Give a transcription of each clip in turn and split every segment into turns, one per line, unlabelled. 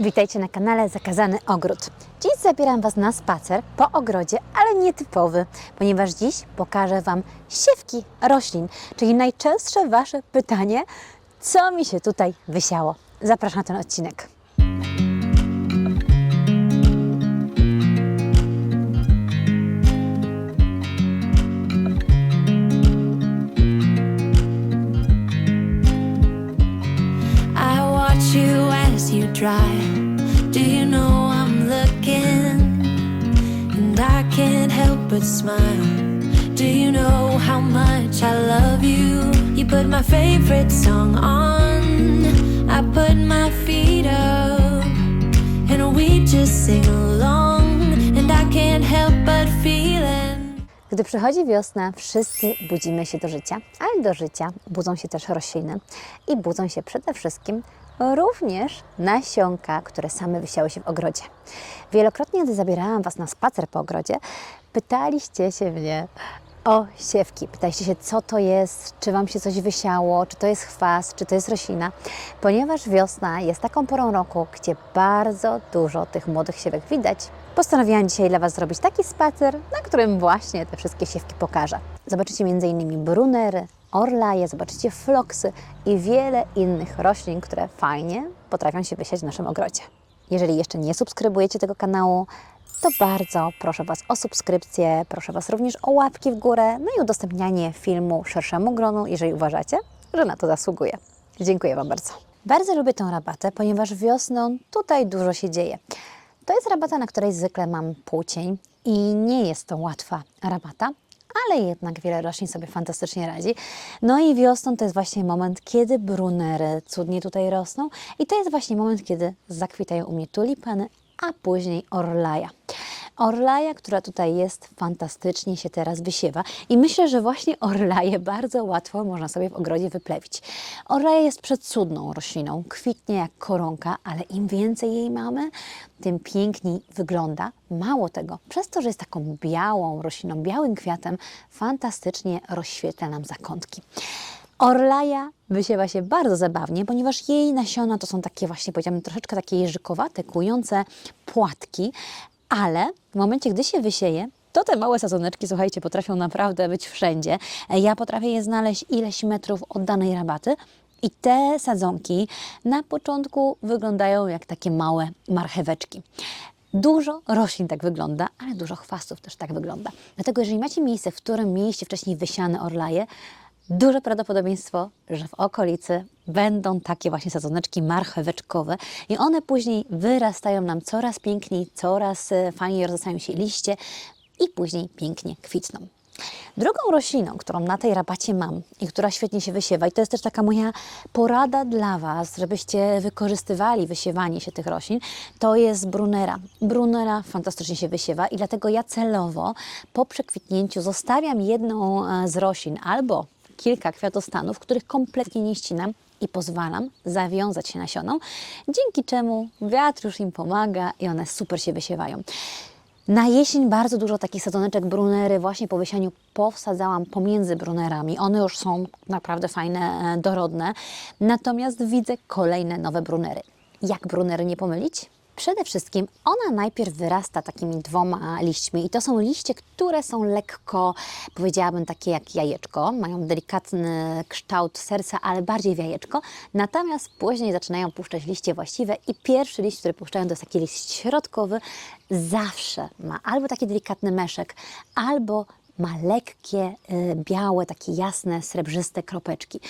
Witajcie na kanale Zakazany Ogród. Dziś zabieram Was na spacer po ogrodzie, ale nietypowy, ponieważ dziś pokażę Wam siewki roślin, czyli najczęstsze Wasze pytanie, co mi się tutaj wysiało. Zapraszam na ten odcinek.
I smile. Do you know how much I love you? You put my favorite song on. I put my feet up. And we just sing along. And I can't help but feeling.
Gdy przychodzi wiosna, wszyscy budzimy się do życia, ale do życia budzą się też rośliny i budzą się przede wszystkim również nasionka, które same wysiały się w ogrodzie. Wielokrotnie, gdy zabierałam Was na spacer po ogrodzie, pytaliście się mnie o siewki. Pytaliście się, co to jest, czy Wam się coś wysiało, czy to jest chwas, czy to jest roślina, ponieważ wiosna jest taką porą roku, gdzie bardzo dużo tych młodych siewek widać. Postanowiłam dzisiaj dla Was zrobić taki spacer, na którym właśnie te wszystkie siewki pokażę. Zobaczycie m.in. brunery, orlaje, zobaczycie floksy i wiele innych roślin, które fajnie potrafią się wysiać w naszym ogrodzie. Jeżeli jeszcze nie subskrybujecie tego kanału, to bardzo proszę Was o subskrypcję, proszę Was również o łapki w górę, no i udostępnianie filmu szerszemu gronu, jeżeli uważacie, że na to zasługuje. Dziękuję Wam bardzo. Bardzo lubię tą rabatę, ponieważ wiosną tutaj dużo się dzieje. To jest rabata, na której zwykle mam płócień i nie jest to łatwa rabata, ale jednak wiele roślin sobie fantastycznie radzi. No i wiosną to jest właśnie moment, kiedy brunery cudnie tutaj rosną i to jest właśnie moment, kiedy zakwitają u mnie tulipany, a później orlaja. Orlaja, która tutaj jest, fantastycznie się teraz wysiewa i myślę, że właśnie orlaję bardzo łatwo można sobie w ogrodzie wyplewić. Orlaja jest przecudną rośliną, kwitnie jak koronka, ale im więcej jej mamy, tym piękniej wygląda. Mało tego, przez to, że jest taką białą rośliną, białym kwiatem, fantastycznie rozświetla nam zakątki. Orlaja wysiewa się bardzo zabawnie, ponieważ jej nasiona to są takie właśnie, powiedziałabym, troszeczkę takie jeżykowate, kłujące płatki, ale w momencie, gdy się wysieje, to te małe sadzoneczki, słuchajcie, potrafią naprawdę być wszędzie. Ja potrafię je znaleźć ileś metrów od danej rabaty. I te sadzonki na początku wyglądają jak takie małe marcheweczki. Dużo roślin tak wygląda, ale dużo chwastów też tak wygląda. Dlatego jeżeli macie miejsce, w którym mieliście wcześniej wysiane orlaje, duże prawdopodobieństwo, że w okolicy będą takie właśnie sadzoneczki marcheweczkowe i one później wyrastają nam coraz piękniej, coraz e, fajniej rozrastają się liście i później pięknie kwitną. Drugą rośliną, którą na tej rabacie mam i która świetnie się wysiewa, i to jest też taka moja porada dla Was, żebyście wykorzystywali wysiewanie się tych roślin, to jest brunera. Brunera fantastycznie się wysiewa i dlatego ja celowo po przekwitnięciu zostawiam jedną e, z roślin albo kilka kwiatostanów, których kompletnie nie ścinam i pozwalam zawiązać się nasioną, dzięki czemu wiatr już im pomaga i one super się wysiewają. Na jesień bardzo dużo takich sadzoneczek brunery właśnie po wysianiu powsadzałam pomiędzy brunerami. One już są naprawdę fajne, e, dorodne. Natomiast widzę kolejne nowe brunery. Jak brunery nie pomylić? Przede wszystkim ona najpierw wyrasta takimi dwoma liśćmi i to są liście, które są lekko, powiedziałabym, takie jak jajeczko. Mają delikatny kształt serca, ale bardziej w jajeczko. Natomiast później zaczynają puszczać liście właściwe i pierwszy liść, który puszczają, to jest taki liść środkowy. Zawsze ma albo taki delikatny meszek, albo ma lekkie, y, białe, takie jasne, srebrzyste kropeczki.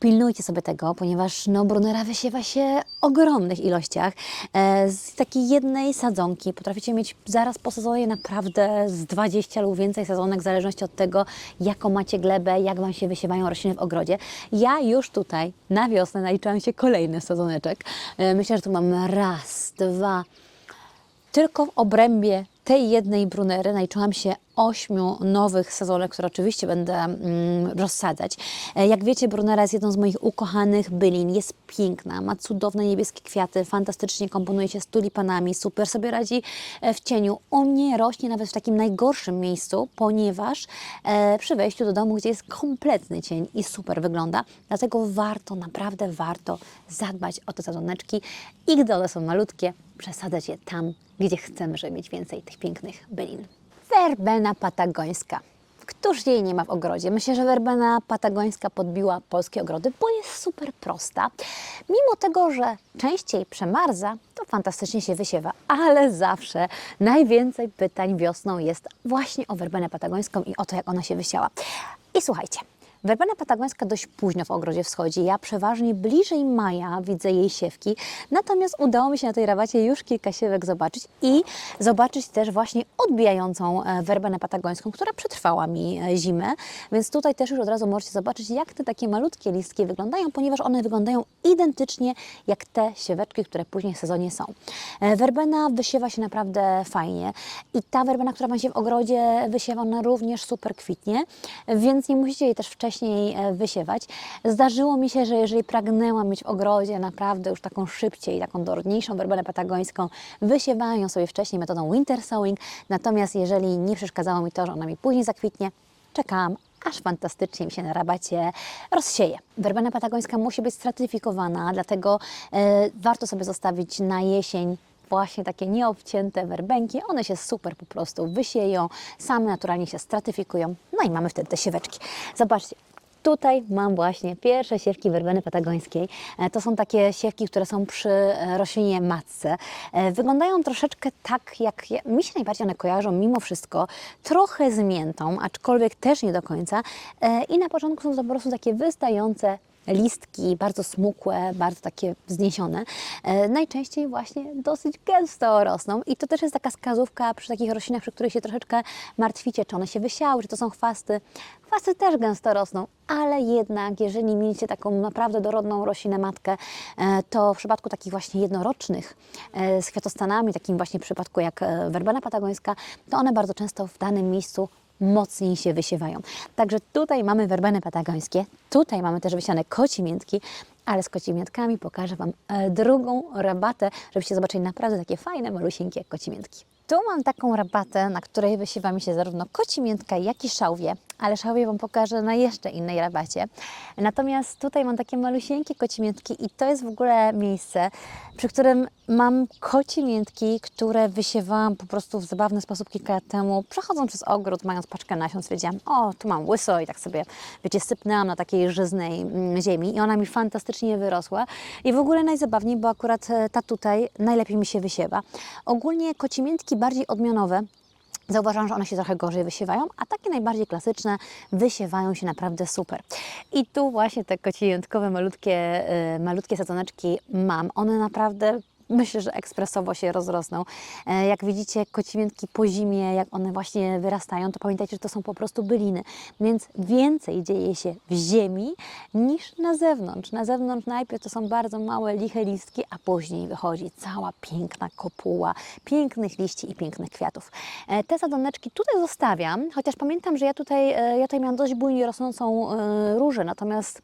Pilnujcie sobie tego, ponieważ no, brunera wysiewa się w ogromnych ilościach. E, z takiej jednej sadzonki potraficie mieć zaraz po sezonie naprawdę z 20 lub więcej sadzonek, w zależności od tego, jaką macie glebę, jak Wam się wysiewają rośliny w ogrodzie. Ja już tutaj na wiosnę naliczyłam się kolejny sadzoneczek. E, myślę, że tu mam raz, dwa, tylko w obrębie tej jednej brunery naliczyłam się ośmiu nowych sezonek, które oczywiście będę mm, rozsadzać. E, Jak wiecie, brunera jest jedną z moich ukochanych bylin. Jest piękna, ma cudowne niebieskie kwiaty, fantastycznie komponuje się z tulipanami, super sobie radzi e, w cieniu. U mnie rośnie nawet w takim najgorszym miejscu, ponieważ e, przy wejściu do domu, gdzie jest kompletny cień i super wygląda, dlatego warto, naprawdę warto zadbać o te sadzoneczki i gdy one są malutkie, przesadzać je tam, gdzie chcemy, żeby mieć więcej tych pięknych bylin. Werbena patagońska. Któż jej nie ma w ogrodzie? Myślę, że werbena patagońska podbiła polskie ogrody, bo jest super prosta. Mimo tego, że częściej przemarza, to fantastycznie się wysiewa, ale zawsze najwięcej pytań wiosną jest właśnie o werbenę patagońską i o to, jak ona się wysiała. I słuchajcie, Werbena patagońska dość późno w ogrodzie wschodzi. Ja przeważnie bliżej maja widzę jej siewki, natomiast udało mi się na tej rabacie już kilka siewek zobaczyć i zobaczyć też właśnie odbijającą e, werbenę patagońską, która przetrwała mi e, zimę, więc tutaj też już od razu możecie zobaczyć, jak te takie malutkie listki wyglądają, ponieważ one wyglądają identycznie jak te sieweczki, które później w sezonie są. E, Werbena wysiewa się naprawdę fajnie i ta werbena, która ma się w ogrodzie wysiewa, ona również super kwitnie, więc nie musicie jej też wcześniej e, wysiewać. Zdarzyło mi się, że jeżeli pragnęłam mieć w ogrodzie naprawdę już taką szybciej, taką dorodniejszą werbenę patagońską, wysiewałam ją sobie wcześniej metodą winter sowing, natomiast jeżeli nie przeszkadzało mi to, że ona mi później zakwitnie, czekałam aż fantastycznie mi się na rabacie rozsieje. Werbena patagońska musi być stratyfikowana, dlatego e, warto sobie zostawić na jesień właśnie takie nieobcięte werbenki. One się super po prostu wysieją, same naturalnie się stratyfikują, no i mamy wtedy te sieweczki. Zobaczcie, Tutaj mam właśnie pierwsze siewki werbeny patagońskiej. E, To są takie siewki, które są przy e, roślinie matce. E, Wyglądają troszeczkę tak, jak ja- mi się najbardziej one kojarzą, mimo wszystko, trochę z miętą, aczkolwiek też nie do końca. I na początku są to po prostu takie wystające listki, bardzo smukłe, bardzo takie wzniesione, e, najczęściej właśnie dosyć gęsto rosną i to też jest taka wskazówka przy takich roślinach, przy których się troszeczkę martwicie, czy one się wysiały, czy to są chwasty. Chwasty też gęsto rosną, ale jednak jeżeli mieliście taką naprawdę dorodną roślinę matkę, e, to w przypadku takich właśnie jednorocznych e, z kwiatostanami, takim właśnie przypadku jak werbena patagońska, to one bardzo często w danym miejscu mocniej się wysiewają. Także tutaj mamy werbeny patagońskie, tutaj mamy też wysiane kocimiętki, ale z kocimiętkami pokażę Wam e, drugą rabatę, żebyście zobaczyli naprawdę takie fajne, malusieńkie kocimiętki. Tu mam taką rabatę, na której wysiewa mi się zarówno kocimiętka, jak i szałwie, ale szałwie Wam pokażę na jeszcze innej rabacie. Natomiast tutaj mam takie malusieńkie kocimiętki i to jest w ogóle miejsce, przy którym mam kocimiętki, które wysiewałam po prostu w zabawny sposób kilka lat temu, przechodząc przez ogród, mając paczkę nasion, stwierdziłam, o, tu mam łyso i tak sobie, wiecie, sypnęłam na takiej żyznej mm, ziemi i ona mi fantastycznie wyrosła i w ogóle najzabawniej, bo akurat e, ta tutaj najlepiej mi się wysiewa. Ogólnie kocimiętki bardziej odmionowe, Zauważam, że one się trochę gorzej wysiewają, a takie najbardziej klasyczne wysiewają się naprawdę super. I tu właśnie te kocimiętkowe malutkie, y, malutkie sadzoneczki mam. One naprawdę myślę, że ekspresowo się rozrosną. E, Jak widzicie kocimiętki po zimie, jak one właśnie wyrastają, to pamiętajcie, że to są po prostu byliny. Więc więcej dzieje się w ziemi niż na zewnątrz. Na zewnątrz najpierw to są bardzo małe, liche listki, a później wychodzi cała piękna kopuła pięknych liści i pięknych kwiatów. E, Te sadzoneczki tutaj zostawiam, chociaż pamiętam, że ja tutaj, e, ja tutaj miałam dość bujnie rosnącą różę, natomiast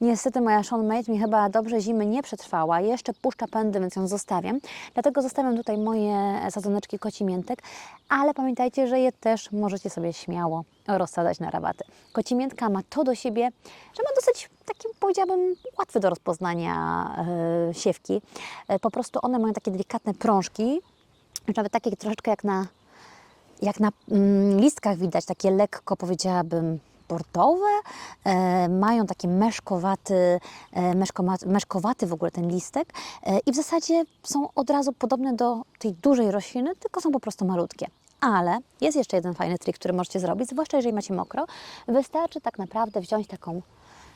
niestety moja Sean mi chyba dobrze zimy nie przetrwała, jeszcze puszcza pędy, więc ją zostawiam. Dlatego zostawiam tutaj moje sadzoneczki kocimiętek, ale pamiętajcie, że je też możecie sobie śmiało rozsadzać na rabaty. Kocimiętka ma to do siebie, że ma dosyć taki, powiedziałabym, łatwy do rozpoznania e, siewki. E, po prostu one mają takie delikatne prążki, nawet takie troszeczkę jak na, jak na mm, listkach widać, takie lekko powiedziałabym bordowe, e, mają taki meszkowaty, e, meszkowaty w ogóle ten listek e, i w zasadzie są od razu podobne do tej dużej rośliny, tylko są po prostu malutkie. Ale jest jeszcze jeden fajny trik, który możecie zrobić, zwłaszcza jeżeli macie mokro. Wystarczy tak naprawdę wziąć taką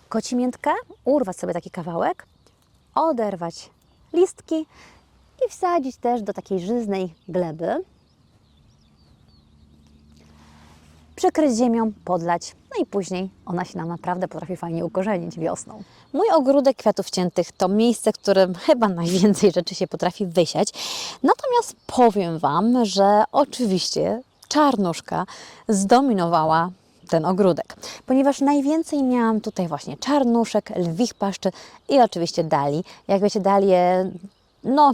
kocimiętkę, urwać sobie taki kawałek, oderwać listki i wsadzić też do takiej żyznej gleby. Przykryć ziemią, podlać, no i później ona się nam naprawdę potrafi fajnie ukorzenić wiosną. Mój ogródek kwiatów ciętych to miejsce, w którym chyba najwięcej rzeczy się potrafi wysiać. Natomiast powiem Wam, że oczywiście czarnuszka zdominowała ten ogródek, ponieważ najwięcej miałam tutaj właśnie czarnuszek, lwich paszczy i oczywiście dali. Jak wiecie, dalie, no,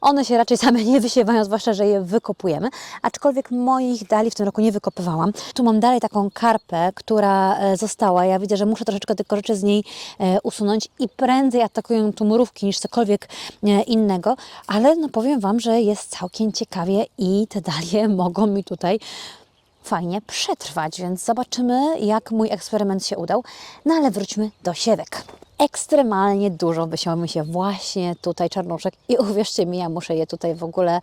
one się raczej same nie wysiewają, zwłaszcza, że je wykopujemy, aczkolwiek moich dali w tym roku nie wykopywałam. Tu mam dalej taką karpę, która e, została. Ja widzę, że muszę troszeczkę tylko rzeczy z niej e, usunąć i prędzej atakują tu mrówki niż cokolwiek e, innego, ale no powiem Wam, że jest całkiem ciekawie i te dalie mogą mi tutaj fajnie przetrwać, więc zobaczymy, jak mój eksperyment się udał. No ale wróćmy do siewek. Ekstremalnie dużo wysiało mi się właśnie tutaj czarnuszek i uwierzcie mi, ja muszę je tutaj w ogóle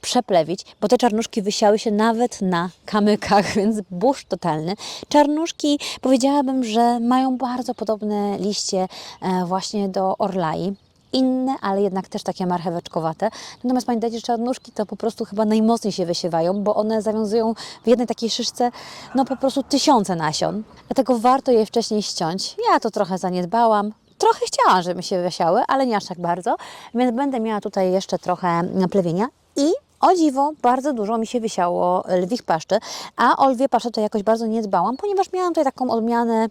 przeplewić, bo te czarnuszki wysiały się nawet na kamykach, więc burz totalny. Czarnuszki powiedziałabym, że mają bardzo podobne liście e, właśnie do orlai inne, ale jednak też takie marcheweczkowate. Natomiast pamiętajcie, że czarnuszki to po prostu chyba najmocniej się wysiewają, bo one zawiązują w jednej takiej szyszce no po prostu tysiące nasion. Dlatego warto je wcześniej ściąć. Ja to trochę zaniedbałam. Trochę chciałam, żeby się wysiały, ale nie aż tak bardzo, więc będę miała tutaj jeszcze trochę plewienia i o dziwo, bardzo dużo mi się wysiało lwich paszczy, a o lwie paszczy to jakoś bardzo nie dbałam, ponieważ miałam tutaj taką odmianę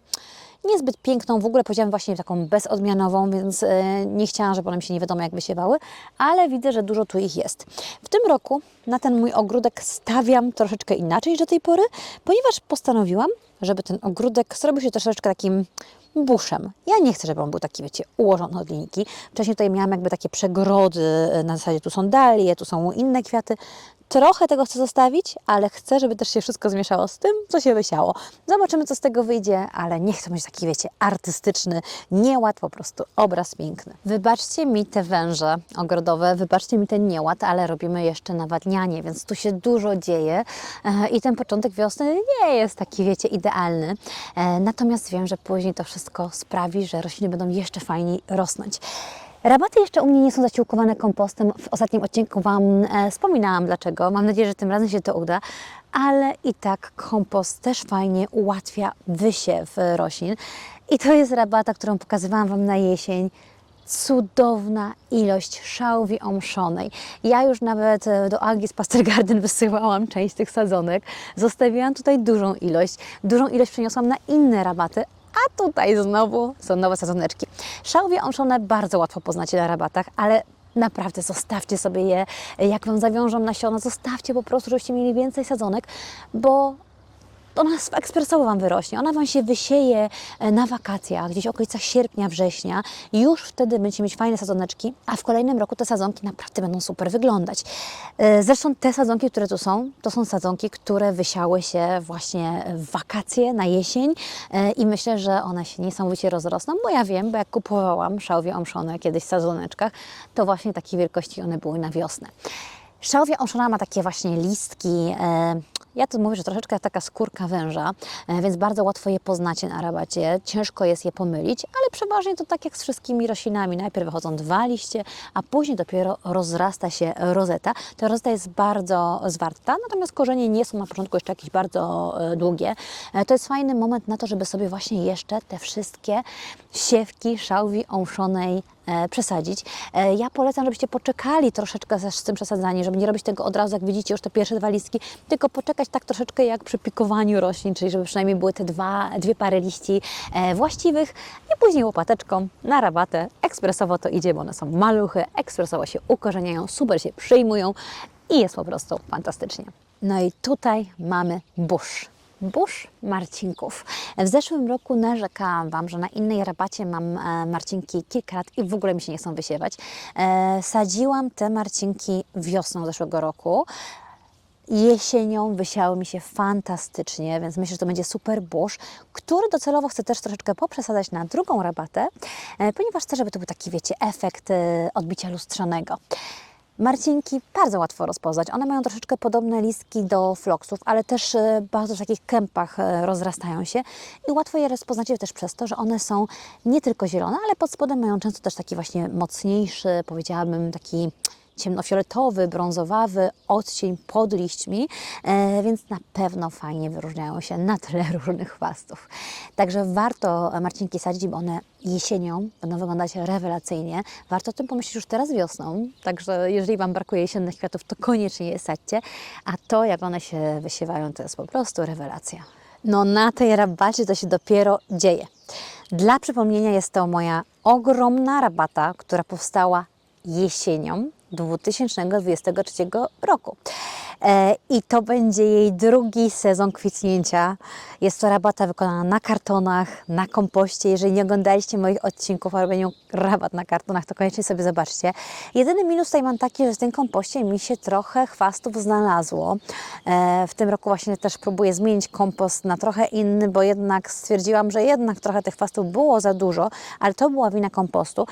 niezbyt piękną, w ogóle powiedziałam właśnie taką bezodmianową, więc e, nie chciałam, żeby one mi się nie wiadomo jak wysiewały, ale widzę, że dużo tu ich jest. W tym roku na ten mój ogródek stawiam troszeczkę inaczej niż do tej pory, ponieważ postanowiłam, żeby ten ogródek zrobił się troszeczkę takim buszem. Ja nie chcę, żeby on był taki, wiecie, ułożony od linijki. Wcześniej tutaj miałam jakby takie przegrody, e, na zasadzie tu są dalie, tu są inne kwiaty. Trochę tego chcę zostawić, ale chcę, żeby też się wszystko zmieszało z tym, co się wysiało. Zobaczymy, co z tego wyjdzie, ale nie chcę mieć taki, wiecie, artystyczny nieład, po prostu obraz piękny. Wybaczcie mi te węże ogrodowe, wybaczcie mi ten nieład, ale robimy jeszcze nawadnianie, więc tu się dużo dzieje e, i ten początek wiosny nie jest taki, wiecie, idealny. E, Natomiast wiem, że później to wszystko sprawi, że rośliny będą jeszcze fajniej rosnąć. Rabaty jeszcze u mnie nie są zaciułkowane kompostem. W ostatnim odcinku Wam e, wspominałam dlaczego. Mam nadzieję, że tym razem się to uda. Ale i tak kompost też fajnie ułatwia wysiew roślin. I to jest rabata, którą pokazywałam Wam na jesień. Cudowna ilość szałwi omszonej. Ja już nawet e, do Agi z Pastel Garden wysyłałam część tych sadzonek. Zostawiłam tutaj dużą ilość. Dużą ilość przeniosłam na inne rabaty, a tutaj znowu są nowe sadzoneczki. Szałwie omszone bardzo łatwo poznacie na rabatach, ale naprawdę zostawcie sobie je. Jak Wam zawiążą nasiona, zostawcie po prostu, żebyście mieli więcej sadzonek, bo ona ekspresowo Wam wyrośnie. Ona Wam się wysieje e, na wakacjach, gdzieś w okolicach sierpnia, września. Już wtedy będziecie mieć fajne sadzoneczki, a w kolejnym roku te sadzonki naprawdę będą super wyglądać. E, Zresztą te sadzonki, które tu są, to są sadzonki, które wysiały się właśnie w wakacje, na jesień e, i myślę, że one się niesamowicie rozrosną, bo ja wiem, bo jak kupowałam szałwie omszone kiedyś w sadzoneczkach, to właśnie takiej wielkości one były na wiosnę. Szałwia omszona ma takie właśnie listki. Ja tu mówię, że troszeczkę taka skórka węża, e, więc bardzo łatwo je poznacie na rabacie. Ciężko jest je pomylić, ale przeważnie to tak jak z wszystkimi roślinami. Najpierw wychodzą dwa liście, a później dopiero rozrasta się rozeta. Ta rozeta jest bardzo zwarta, natomiast korzenie nie są na początku jeszcze jakieś bardzo e, długie. E, To jest fajny moment na to, żeby sobie właśnie jeszcze te wszystkie siewki szałwi omszonej e, przesadzić. E, Ja polecam, żebyście poczekali troszeczkę ze- z tym przesadzaniem, żeby nie robić tego od razu, jak widzicie już te pierwsze dwa listki, tylko poczekać tak troszeczkę jak przy pikowaniu roślin, czyli żeby przynajmniej były te dwa, dwie pary liści e, właściwych i później łopateczką na rabatę. Ekspresowo to idzie, bo one są maluchy, ekspresowo się ukorzeniają, super się przyjmują i jest po prostu fantastycznie. No i tutaj mamy burz. Burz marcinków. W zeszłym roku narzekałam Wam, że na innej rabacie mam e, marcinki kilka lat i w ogóle mi się nie chcą wysiewać. E, sadziłam te marcinki wiosną zeszłego roku. Jesienią wysiały mi się fantastycznie, więc myślę, że to będzie super burz, który docelowo chcę też troszeczkę poprzesadzać na drugą rabatę, e, ponieważ chcę, żeby to był taki, wiecie, efekt odbicia lustrzanego. Marcinki bardzo łatwo rozpoznać. One mają troszeczkę podobne listki do floksów, ale też e, bardzo w takich kępach e, rozrastają się i łatwo je rozpoznacie też przez to, że one są nie tylko zielone, ale pod spodem mają często też taki właśnie mocniejszy, powiedziałabym taki ciemnofioletowy, brązowawy odcień pod liśćmi, e, więc na pewno fajnie wyróżniają się na tle różnych chwastów. Także warto marcinki sadzić, bo one jesienią będą wyglądać rewelacyjnie. Warto o tym pomyśleć już teraz wiosną, także jeżeli Wam brakuje jesiennych kwiatów, to koniecznie je sadźcie, a to jak one się wysiewają, to jest po prostu rewelacja. No na tej rabacie to się dopiero dzieje. Dla przypomnienia jest to moja ogromna rabata, która powstała jesienią 2023 roku. E, I to będzie jej drugi sezon kwitnięcia. Jest to rabata wykonana na kartonach, na kompoście. Jeżeli nie oglądaliście moich odcinków o robieniu rabat na kartonach, to koniecznie sobie zobaczcie. Jedyny minus tutaj mam taki, że w tym kompoście mi się trochę chwastów znalazło. E, W tym roku właśnie też próbuję zmienić kompost na trochę inny, bo jednak stwierdziłam, że jednak trochę tych chwastów było za dużo, ale to była wina kompostu.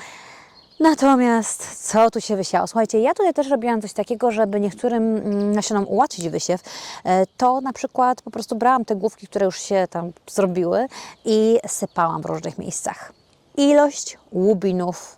Natomiast co tu się wysiało? Słuchajcie, ja tutaj też robiłam coś takiego, żeby niektórym mm, nasionom ułatwić wysiew. E, To na przykład po prostu brałam te główki, które już się tam zrobiły i sypałam w różnych miejscach. Ilość łubinów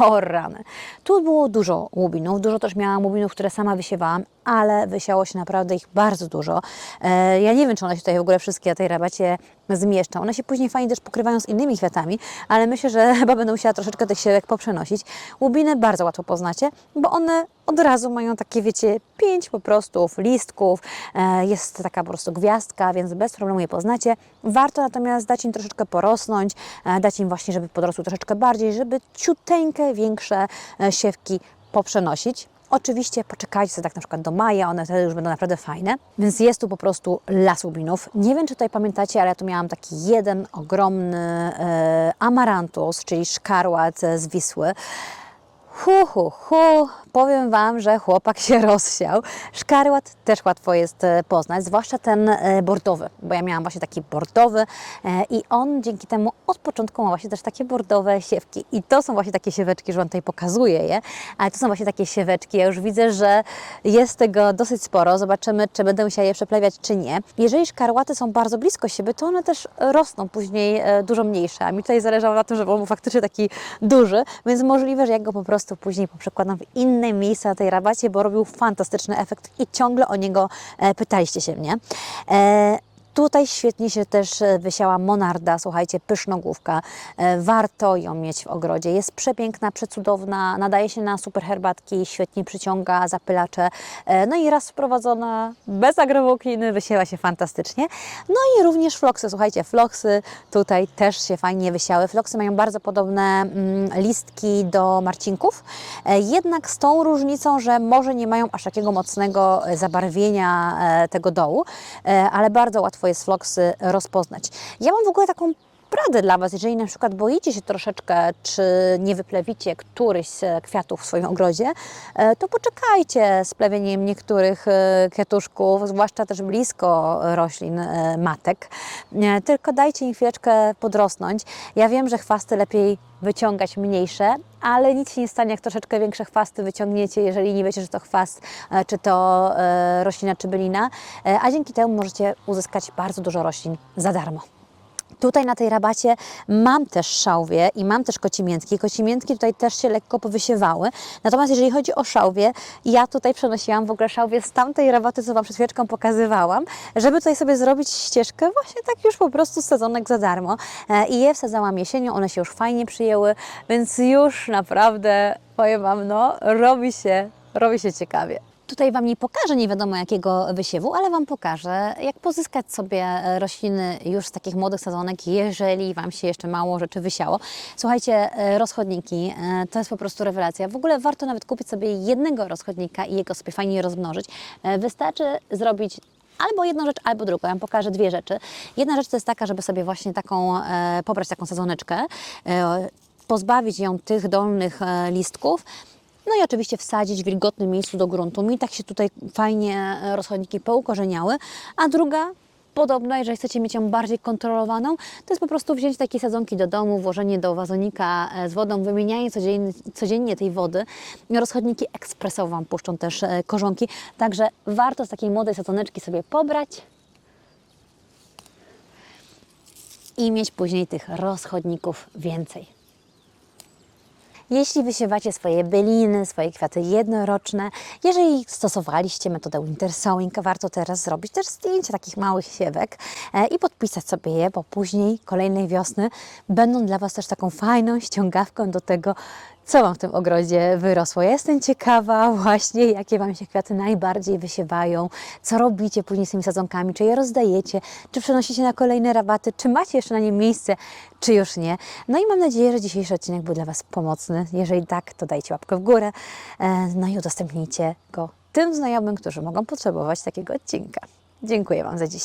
o rany. Tu było dużo łubinów, dużo też miałam łubinów, które sama wysiewałam, ale wysiało się naprawdę ich bardzo dużo. E, ja nie wiem, czy one się tutaj w ogóle wszystkie na tej rabacie zmieszczą. One się później fajnie też pokrywają z innymi kwiatami, ale myślę, że chyba będę musiała troszeczkę tych siewek poprzenosić. Łubiny bardzo łatwo poznacie, bo one od razu mają takie, wiecie, pięć po prostu listków. E, jest taka po prostu gwiazdka, więc bez problemu je poznacie. Warto natomiast dać im troszeczkę porosnąć, e, dać im właśnie, żeby podrosły troszeczkę bardziej, żeby ciuteńkę większe e, siewki poprzenosić. Oczywiście poczekajcie sobie tak na przykład do maja, one wtedy już będą naprawdę fajne. Więc jest tu po prostu las łubinów. Nie wiem, czy tutaj pamiętacie, ale ja tu miałam taki jeden ogromny e, amarantus, czyli szkarłat z Wisły. Hu, hu, hu. Powiem Wam, że chłopak się rozsiał. Szkarłat też łatwo jest e, poznać, zwłaszcza ten e, bordowy, bo ja miałam właśnie taki bordowy e, i on dzięki temu od początku ma właśnie też takie bordowe siewki. I to są właśnie takie sieweczki, że Wam tutaj pokazuję je, ale to są właśnie takie sieweczki. Ja już widzę, że jest tego dosyć sporo. Zobaczymy, czy będę musiała je przeplewiać, czy nie. Jeżeli szkarłaty są bardzo blisko siebie, to one też rosną później dużo mniejsze. A mi tutaj zależało na tym, żeby on był faktycznie taki duży, więc możliwe, że ja go po prostu później poprzekładam w inne miejsca na tej rabacie, bo robił fantastyczny efekt i ciągle o niego e, pytaliście się mnie. Tutaj świetnie się też e, wysiała monarda, słuchajcie, pysznogłówka. E, Warto ją mieć w ogrodzie. Jest przepiękna, przecudowna, nadaje się na super herbatki, świetnie przyciąga zapylacze. E, No i raz wprowadzona, bez agrowłókniny, wysiewa się fantastycznie. No i również floksy, słuchajcie, floksy tutaj też się fajnie wysiały. Floksy mają bardzo podobne mm, listki do marcinków, jednak z tą różnicą, że może nie mają aż takiego mocnego zabarwienia tego dołu, ale bardzo łatwo jest floksy rozpoznać. Ja mam w ogóle taką radę dla Was, jeżeli na przykład boicie się troszeczkę, czy nie wyplewicie któryś z kwiatów w swoim ogrodzie, e, to poczekajcie z plewieniem niektórych e, kwiatuszków, zwłaszcza też blisko roślin e, matek. Tylko dajcie im chwileczkę podrosnąć. Ja wiem, że chwasty lepiej wyciągać mniejsze, ale nic się nie stanie, jak troszeczkę większe chwasty wyciągniecie, jeżeli nie wiecie, że to chwast, czy to roślina, czy bylina, a dzięki temu możecie uzyskać bardzo dużo roślin za darmo. Tutaj na tej rabacie mam też szałwie i mam też kocimiętki. Kocimiętki tutaj też się lekko powysiewały. Natomiast jeżeli chodzi o szałwie, ja tutaj przenosiłam w ogóle szałwie z tamtej rabaty, co Wam przed chwileczką pokazywałam, żeby tutaj sobie zrobić ścieżkę właśnie tak już po prostu sezonek za darmo. E, I je wsadzałam jesienią, one się już fajnie przyjęły, więc już naprawdę, powiem Wam, no, robi się, robi się ciekawie. Tutaj Wam nie pokażę nie wiadomo jakiego wysiewu, ale Wam pokażę, jak pozyskać sobie e, rośliny już z takich młodych sezonek, jeżeli Wam się jeszcze mało rzeczy wysiało. Słuchajcie, e, rozchodniki e, to jest po prostu rewelacja. W ogóle warto nawet kupić sobie jednego rozchodnika i jego sobie fajnie rozmnożyć. Wystarczy zrobić Albo jedną rzecz, albo drugą. Ja Wam pokażę dwie rzeczy. Jedna rzecz to jest taka, żeby sobie właśnie taką, pobrać taką sezoneczkę, e, pozbawić ją tych dolnych listków, no i oczywiście wsadzić w wilgotnym miejscu do gruntu. Mi tak się tutaj fajnie e, rozchodniki poukorzeniały. A druga, podobna, jeżeli chcecie mieć ją bardziej kontrolowaną, to jest po prostu wziąć takie sadzonki do domu, włożenie do wazonika e, z wodą, wymienianie codziennie, codziennie tej wody. Rozchodniki ekspresowo Wam puszczą też e, korzonki, także warto z takiej młodej sadzoneczki sobie pobrać i mieć później tych rozchodników więcej. Jeśli wysiewacie swoje byliny, swoje kwiaty jednoroczne, jeżeli stosowaliście metodę winter sowing, warto teraz zrobić też zdjęcie takich małych siewek e, i podpisać sobie je, bo później, kolejnej wiosny, będą dla Was też taką fajną ściągawką do tego, co Wam w tym ogrodzie wyrosło. Ja jestem ciekawa właśnie, jakie Wam się kwiaty najbardziej wysiewają, co robicie później z tymi sadzonkami, czy je rozdajecie, czy przenosicie na kolejne rabaty, czy macie jeszcze na nie miejsce, czy już nie. No i mam nadzieję, że dzisiejszy odcinek był dla Was pomocny. Jeżeli tak, to dajcie łapkę w górę, e, no i udostępnijcie go tym znajomym, którzy mogą potrzebować takiego odcinka. Dziękuję Wam za dziś.